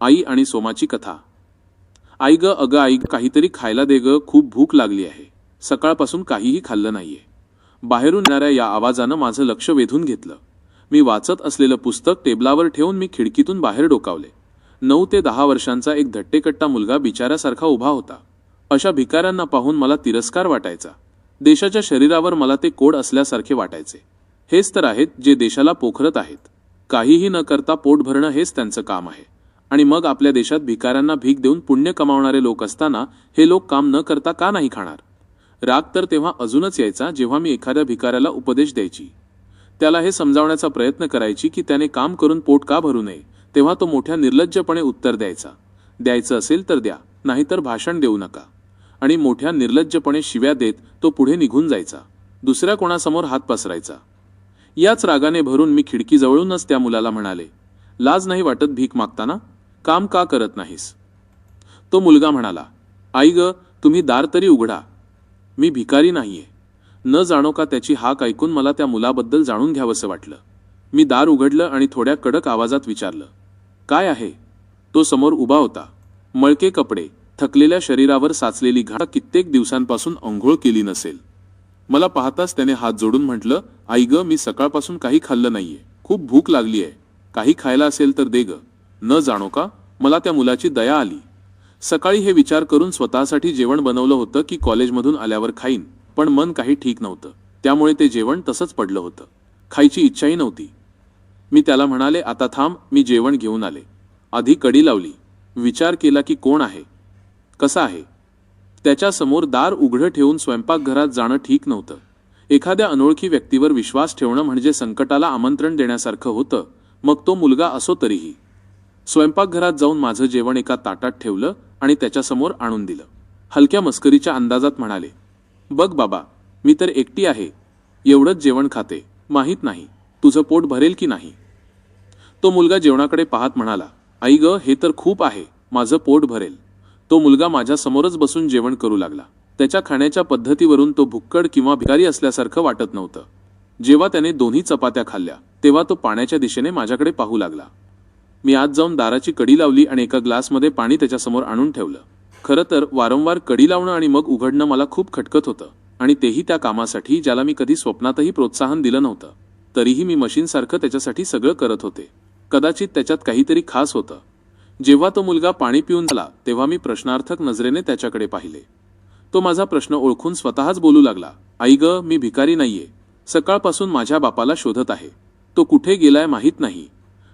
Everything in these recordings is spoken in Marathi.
आई आणि सोमाची कथा. आई ग अगं आई काहीतरी खायला दे ग खूप भूक लागली आहे. सकाळपासून काहीही खाल्लं नाहीये. बाहेरून येणाऱ्या या आवाजानं माझं लक्ष वेधून घेतलं. मी वाचत असलेलं पुस्तक टेबलावर ठेवून मी खिडकीतून बाहेर डोकावले. नऊ ते दहा वर्षांचा एक धट्टेकट्टा मुलगा बिचाऱ्यासारखा उभा होता. अशा भिकाऱ्यांना पाहून मला तिरस्कार वाटायचा. देशाच्या शरीरावर मला ते कोड असल्यासारखे वाटायचे. हेच तर आहेत जे देशाला पोखरत आहेत. काहीही न करता पोट भरणं हेच त्यांचं काम आहे. आणि मग आपल्या देशात भिकाऱ्यांना भीक देऊन पुण्य कमावणारे लोक असताना हे लोक काम न करता का नाही खाणार? राग तर तेव्हा अजूनच यायचा जेव्हा मी एखाद्या भिकाऱ्याला उपदेश द्यायची. त्याला हे समजावण्याचा प्रयत्न करायची की त्याने काम करून पोट का भरू नये तेव्हा तो मोठ्या निर्लज्जपणे उत्तर द्यायचा. द्यायचं असेल तर द्या नाहीतर भाषण देऊ नका. आणि मोठ्या निर्लज्जपणे शिव्या देत तो पुढे निघून जायचा. दुसऱ्या कोणासमोर हात पसरायचा. याच रागाने भरून मी खिडकीजवळूनच त्या मुलाला म्हणाले लाज नाही वाटत भीक मागताना? काम का करत नाहीस? तो मुलगा म्हणाला आई ग तुम्ही दार तरी उघडा. मी भिकारी नाहीये. न जाणो का त्याची हाक ऐकून मला त्या मुलाबद्दल जाणून घ्यावंसं वाटलं. मी दार उघडलं आणि थोड्या कडक आवाजात विचारलं काय आहे? तो समोर उभा होता. मळके कपडे थकलेल्या शरीरावर साचलेली घाट कित्येक दिवसांपासून अंघोळ केली नसेल. मला पाहताच त्याने हात जोडून म्हटलं आई ग मी सकाळपासून काही खाल्लं नाहीये. खूप भूक लागली आहे काही खायला असेल तर दे ग. न जाणो का मला त्या मुलाची दया आली. सकाळी हे विचार करून स्वतःसाठी जेवण बनवलं होतं की कॉलेजमधून आल्यावर खाईन पण मन काही ठीक नव्हतं. त्यामुळे ते जेवण तसंच पडलं होतं. खायची इच्छाही नव्हती. मी त्याला म्हणाले आता थांब मी जेवण घेऊन आले. आधी कडी लावली. विचार केला की कोण आहे? कसा आहे? त्याच्यासमोर दार उघडं ठेवून स्वयंपाकघरात जाणं ठीक नव्हतं. एखाद्या अनोळखी व्यक्तीवर विश्वास ठेवणं म्हणजे संकटाला आमंत्रण देण्यासारखं होतं. मग तो मुलगा असो तरीही. स्वयंपाकघरात जाऊन माझं जेवण एका ताटात ठेवलं आणि त्याच्यासमोर आणून दिलं. हलक्या मस्करीच्या अंदाजात म्हणाले बघ बाबा मी तर एकटी आहे. एवढंच जेवण खाते. माहीत नाही. तुझं पोट भरेल की नाही? तो मुलगा जेवणाकडे पाहत म्हणाला आई ग हे तर खूप आहे. माझं पोट भरेल. तो मुलगा माझ्यासमोरच बसून जेवण करू लागला. त्याच्या खाण्याच्या पद्धतीवरून तो भुक्कड किंवा भिकारी असल्यासारखं वाटत नव्हतं. जेव्हा त्याने दोन्ही चपात्या खाल्ल्या तेव्हा तो पाण्याच्या दिशेने माझ्याकडे पाहू लागला. मी आज जाऊन दाराची कडी लावली आणि एका ग्लासमध्ये पाणी त्याच्यासमोर आणून ठेवलं. खरं तर वारंवार कडी लावणं आणि मग उघडणं मला खूप खटकत होतं आणि तेही त्या कामासाठी ज्याला मी कधी स्वप्नातही प्रोत्साहन दिलं नव्हतं. तरीही मी मशीनसारखं त्याच्यासाठी सगळं करत होते. कदाचित त्याच्यात काहीतरी खास होतं. जेव्हा तो मुलगा पाणी पिऊन झाला तेव्हा मी प्रश्नार्थक नजरेने त्याच्याकडे पाहिले. तो माझा प्रश्न ओळखून स्वतःच बोलू लागला. आई ग मी भिकारी नाहीये. सकाळपासून माझ्या बापाला शोधत आहे. तो कुठे गेलाय माहीत नाही.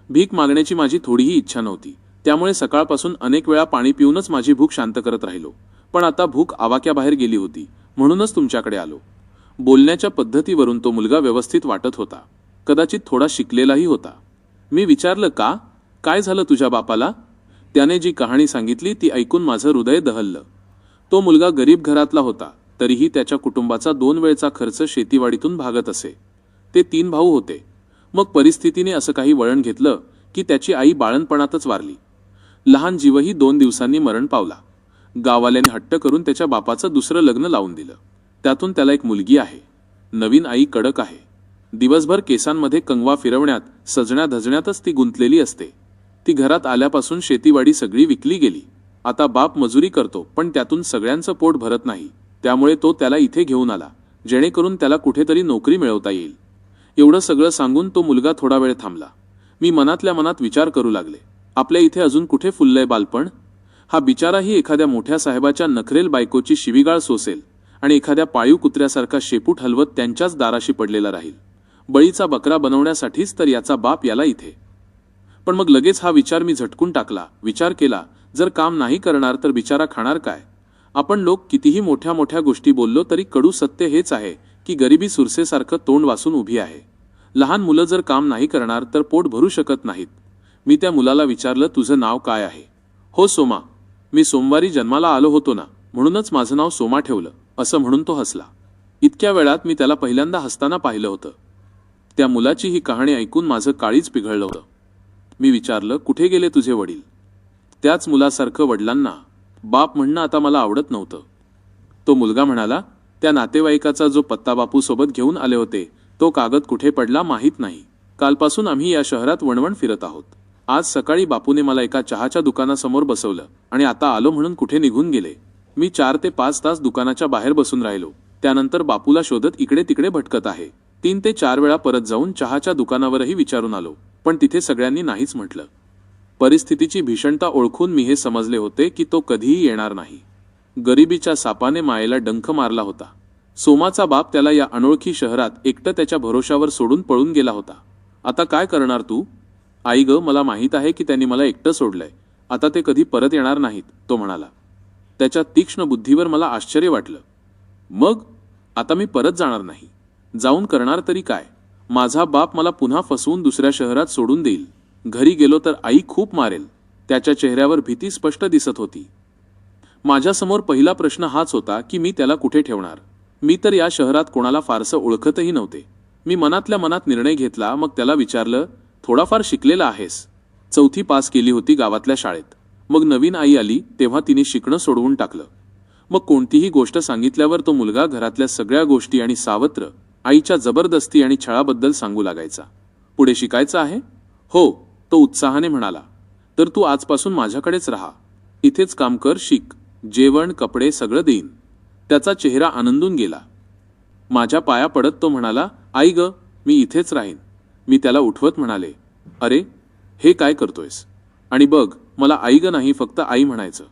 भीक मागण्याची माझी थोडीही इच्छा नव्हती. त्यामुळे सकाळपासून अनेक वेळा पाणी पिऊनच माझी भूक शांत करत राहिलो. पण आता भूक आवाक्याबाहेर गेली होती. म्हणूनच तुमच्याकडे आलो. बोलण्याच्या पद्धतीवरून तो मुलगा व्यवस्थित वाटत होता. कदाचित थोडा शिकलेलाही होता. मी विचारलं का? काय झालं तुझ्या बापाला? त्याने जी कहाणी सांगितली ती ऐकून माझं हृदय दहललं. तो मुलगा गरीब घरातला होता तरीही त्याच्या कुटुंबाचा दोन वेळचा खर्च शेतीवाडीतून भागत असे. ते तीन भाऊ होते. मग परिस्थितीने असं काही वळण घेतलं की त्याची आई बाळणपणातच वारली. लहान जीवही दोन दिवसांनी मरण पावला. गावाल्याने हट्ट करून त्याच्या बापाचं दुसरं लग्न लावून दिलं. त्यातून त्याला एक मुलगी आहे. नवीन आई कडक आहे. दिवसभर केसांमध्ये कंगवा फिरवण्यात सजण्या धजण्यातच ती गुंतलेली असते. ती घरात आल्यापासून शेतीवाडी सगळी विकली गेली. आता बाप मजुरी करतो पण त्यातून सगळ्यांचं पोट भरत नाही. त्यामुळे तो त्याला इथे घेऊन आला जेणेकरून त्याला कुठेतरी नोकरी मिळवता येईल. एवढं सगळं सांगून तो मुलगा थोडा वेळ थांबला. मी मनातल्या मनात विचार करू लागले. आपल्या इथे अजून कुठे फुललंय बालपण? हा बिचाराही एखाद्या मोठ्या साहेबाच्या नखरेल बायकोची शिवीगाळ सोसेल आणि एखाद्या पाळीव कुत्र्यासारखा शेपूट हलवत त्यांच्याच दाराशी पडलेला राहील. बळीचा बकरा बनवण्यासाठीच तर याचा बाप याला इथे. पण मग लगेच हा विचार मी झटकून टाकला. विचार केला जर काम नाही करणार तर बिचारा खाणार काय? आपण लोक कितीही मोठ्या मोठ्या गोष्टी बोललो तरी कडू सत्य हेच आहे. की गरिबी सुरसेसारखं तोंड वासून उभी आहे. लहान मुलं जर काम नाही करणार तर पोट भरू शकत नाहीत. मी त्या मुलाला विचारलं तुझं नाव काय आहे? हो सोमा. मी सोमवारी जन्माला आलो होतो ना म्हणूनच माझं नाव सोमा ठेवलं असं म्हणून तो हसला. इतक्या वेळात मी त्याला पहिल्यांदा हसताना पाहिलं होतं. त्या मुलाची ही कहाणी ऐकून माझं काळीच पिघळलं होतं. मी विचारलं कुठे गेले तुझे वडील? त्याच मुलासारखं वडिलांना. बाप म्हणणं आता मला आवडत नव्हतं. तो मुलगा म्हणाला त्या नातेवाईकाचा जो पत्ता बापूसोबत घेऊन आले होते तो कागद कुठे पडला माहीत नाही. कालपासून आम्ही या शहरात वणवण फिरत आहोत. आज सकाळी बापूने मला एका चहाच्या दुकानासमोर बसवलं आणि आता आलो म्हणून कुठे निघून गेले. मी चार ते पाच तास दुकानाच्या बाहेर बसून राहिलो. त्यानंतर बापूला शोधत इकडे तिकडे भटकत आहे. तीन ते चार वेळा परत जाऊन चहाच्या दुकानावरही विचारून आलो पण तिथे सगळ्यांनी नाहीच म्हटलं. परिस्थितीची भीषणता ओळखून मी हे समजले होते की तो कधीही येणार नाही. गरिबीच्या सापाने मायेला डंख मारला होता. सोमाचा बाप त्याला या अनोळखी शहरात एकटं त्याच्या भरोशावर सोडून पळून गेला होता. आता काय करणार तू? आई ग मला माहीत आहे की त्यांनी मला एकटं सोडलंय. आता ते कधी परत येणार नाहीत तो म्हणाला. त्याच्या तीक्ष्ण बुद्धीवर मला आश्चर्य वाटलं. मग? आता मी परत जाणार नाही. जाऊन करणार तरी काय? माझा बाप मला पुन्हा फसवून दुसऱ्या शहरात सोडून देईल. घरी गेलो तर आई खूप मारेल. त्याच्या चेहऱ्यावर भीती स्पष्ट दिसत होती. माझ्यासमोर पहिला प्रश्न हाच होता की मी त्याला कुठे ठेवणार? मी तर या शहरात कोणाला फारसं ओळखतही नव्हते. मी मनातल्या मनात निर्णय घेतला मग त्याला विचारलं थोडाफार शिकलेला आहेस. चौथी पास केली होती गावातल्या शाळेत. मग नवीन आई आली तेव्हा तिने शिकणं सोडवून टाकलं. मग कोणतीही गोष्ट सांगितल्यावर तो मुलगा घरातल्या सगळ्या गोष्टी आणि सावत्र आईच्या जबरदस्ती आणि छळाबद्दल सांगू लागायचा. पुढे शिकायचं आहे? हो तो उत्साहाने म्हणाला. तर तू आजपासून माझ्याकडेच राहा. इथेच काम कर शिक. जेवण कपडे सगळं देईन. त्याचा चेहरा आनंदून गेला. माझ्या पाया पडत तो म्हणाला आई ग मी इथेच राहीन. मी त्याला उठवत म्हणाले अरे हे काय करतोयस? आणि बघ मला आई ग नाही फक्त आई म्हणायचं.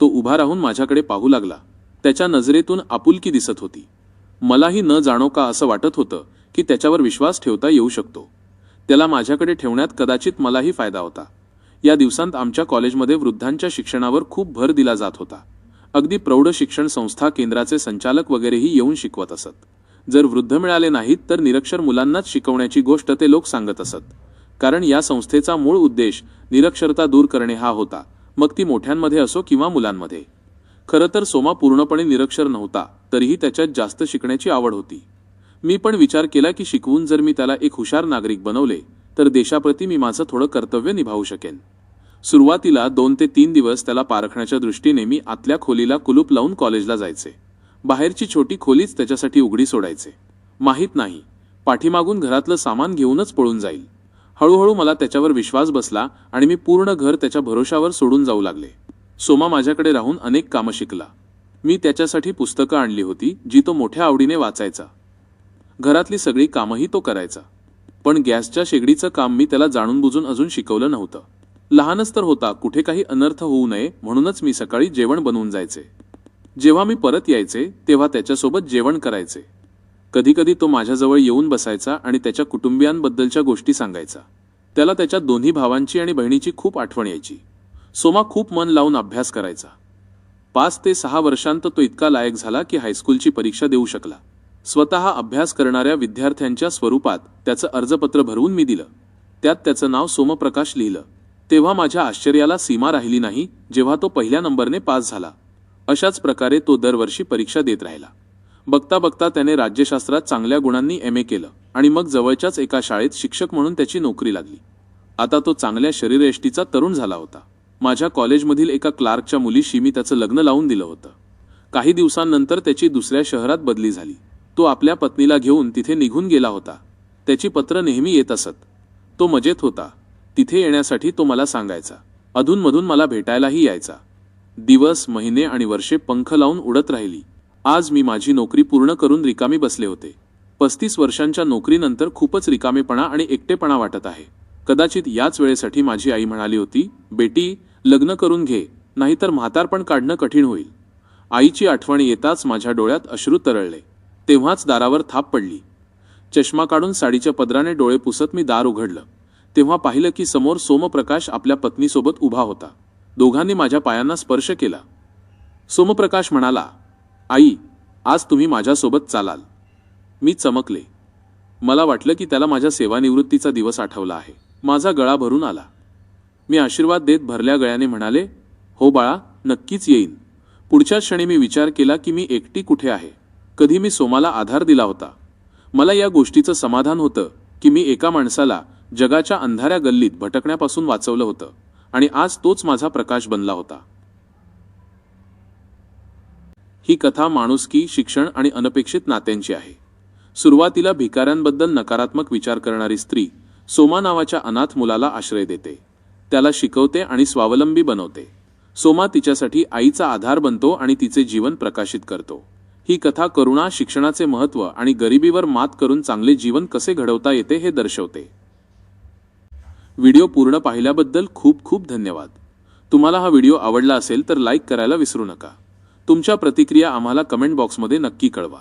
तो उभा राहून माझ्याकडे पाहू लागला. त्याच्या नजरेतून आपुलकी दिसत होती. मलाही न जाणो का असं वाटत होतं की त्याच्यावर विश्वास ठेवता येऊ शकतो. त्याला माझ्याकडे ठेवण्यात कदाचित मलाही फायदा होता. या दिवसांत आमच्या कॉलेजमध्ये वृद्धांच्या शिक्षणावर खूप भर दिला जात होता. अगदी प्रौढ शिक्षण संस्था केंद्राचे संचालक वगैरेही येऊन शिकवत असत. जर वृद्ध मिळाले नाहीत तर निरक्षर मुलांनाच शिकवण्याची गोष्ट ते लोक सांगत असत. कारण या संस्थेचा मूळ उद्देश निरक्षरता दूर करणे हा होता. मग ती मोठ्यांमध्ये असो किंवा मुलांमध्ये. खरं तर सोमा पूर्णपणे निरक्षर नव्हता तरीही त्याच्यात जास्त शिकण्याची आवड होती. मी पण विचार केला की शिकवून जर मी त्याला एक हुशार नागरिक बनवले तर देशाप्रती मी माझं थोडं कर्तव्य निभावू शकेन. सुरुवातीला दोन ते तीन दिवस त्याला पारखण्याच्या दृष्टीने मी आतल्या खोलीला कुलूप लावून कॉलेजला जायचे. बाहेरची छोटी खोलीच त्याच्यासाठी उघडी सोडायचे. माहीत नाही पाठीमागून घरातलं सामान घेऊनच पळून जाईल. हळूहळू मला त्याच्यावर विश्वास बसला आणि मी पूर्ण घर त्याच्या भरोशावर सोडून जाऊ लागले. सोमा माझ्याकडे राहून अनेक कामं शिकला. मी त्याच्यासाठी पुस्तकं आणली होती जी तो मोठ्या आवडीने वाचायचा. घरातली सगळी कामंही तो करायचा. पण गॅसच्या शेगडीचं काम मी त्याला जाणून बुजून अजून शिकवलं नव्हतं. लहानच तर होता कुठे काही अनर्थ होऊ नये म्हणूनच मी सकाळी जेवण बनवून जायचे. जेव्हा मी परत यायचे तेव्हा त्याच्यासोबत जेवण करायचे. कधीकधी तो माझ्याजवळ येऊन बसायचा आणि त्याच्या कुटुंबियांबद्दलच्या गोष्टी सांगायचा. त्याला त्याच्या दोन्ही भावांची आणि बहिणीची खूप आठवण यायची. सोमा खूप मन लावून अभ्यास करायचा. पाच ते सहा वर्षांत तो इतका लायक झाला की हायस्कूलची परीक्षा देऊ शकला. स्वतः अभ्यास करणाऱ्या विद्यार्थ्यांच्या स्वरूपात त्याचं अर्जपत्र भरवून मी दिलं. त्यात त्याचं नाव सोमप्रकाश लिहिलं. तेव्हा माझ्या आश्चर्याला सीमा राहिली नाही जेव्हा तो पहिल्या नंबरने पास झाला. अशाच प्रकारे तो दरवर्षी परीक्षा देत राहिला. बघता बघता त्याने राज्यशास्त्रात चांगल्या गुणांनी एम ए केलं आणि मग जवळच्याच एका शाळेत शिक्षक म्हणून त्याची नोकरी लागली. आता तो चांगल्या शरीरयष्टीचा तरुण झाला होता. माझ्या कॉलेजमधील एका क्लार्कच्या मुलीशी मी त्याचं लग्न लावून दिलं होतं. काही दिवसांनंतर त्याची दुसऱ्या शहरात बदली झाली. तो आपल्या पत्नीला घेऊन तिथे निघून गेला होता. त्याची पत्र नेहमी येत असत. तो मजेत होता. तिथे येण्यासाठी तो मला सांगायचा. अधूनमधून मला भेटायलाही यायचा. दिवस महिने आणि वर्षे पंख लावून उडत राहिली. आज मी माझी नोकरी पूर्ण करून रिकामी बसले होते. पस्तीस वर्षांच्या नोकरीनंतर खूपच रिकामेपणा आणि एकटेपणा वाटत आहे. कदाचित याच वेळेसाठी माझी आई म्हणाली होती बेटी लग्न करून घे नाहीतर म्हातारपण काढणं कठीण होईल. आईची आठवण येताच माझ्या डोळ्यात अश्रू तरळले. तेव्हाच दारावर थाप पडली. चष्मा काढून साडीच्या पदराने डोळे पुसत मी दार उघडलं. तेव्हा पाहिलं की समोर सोमप्रकाश आपल्या पत्नीसोबत उभा होता. दोघांनी माझ्या पायांना स्पर्श केला. सोमप्रकाश म्हणाला आई आज तुम्ही माझ्यासोबत चालाल. मी चमकले. मला वाटलं की त्याला माझ्या सेवानिवृत्तीचा दिवस आठवला आहे. माझा गळा भरून आला. मी आशीर्वाद देत भरल्या गळ्याने म्हणाले हो बाळा नक्कीच येईन. पुढच्या क्षणी मी विचार केला की मी एकटी कुठे आहे. कधी मी सोमाला आधार दिला होता. मला या गोष्टीचं समाधान होतं की मी एका माणसाला जगाच्या अंधाऱ्या गल्लीत भटकण्यापासून वाचवलं होतं आणि आज तोच माझा प्रकाश बनला होता. ही कथा माणुसकी शिक्षण आणि अनपेक्षित नात्यांची आहे. सुरुवातीला भिकाऱ्यांबद्दल नकारात्मक विचार करणारी स्त्री सोमा नावाच्या अनाथ मुलाला आश्रय देते. त्याला शिकवते आणि स्वावलंबी बनवते. सोमा तिच्यासाठी आईचा आधार बनतो आणि तिचे जीवन प्रकाशित करतो. ही कथा करुणा शिक्षणाचे महत्त्व आणि गरिबीवर मात करून चांगले जीवन कसे घडवता येते हे दर्शवते. व्हिडिओ पूर्ण पाहिल्याबद्दल खूप खूप धन्यवाद. तुम्हाला हा व्हिडिओ आवडला असेल तर लाईक करायला विसरू नका. तुमच्या प्रतिक्रिया आम्हाला कमेंट बॉक्समध्ये नक्की कळवा.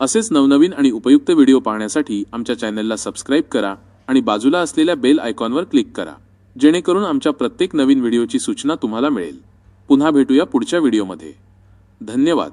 असेच नवनवीन आणि उपयुक्त व्हिडिओ पाहण्यासाठी आमच्या चॅनलला सबस्क्राईब करा आणि बाजूला असलेल्या बेल आयकॉनवर क्लिक करा. जेणेकरून आमच्या प्रत्येक नवीन व्हिडिओची सूचना तुम्हाला मिळेल. पुन्हा भेटूया पुढच्या व्हिडिओमध्ये. धन्यवाद.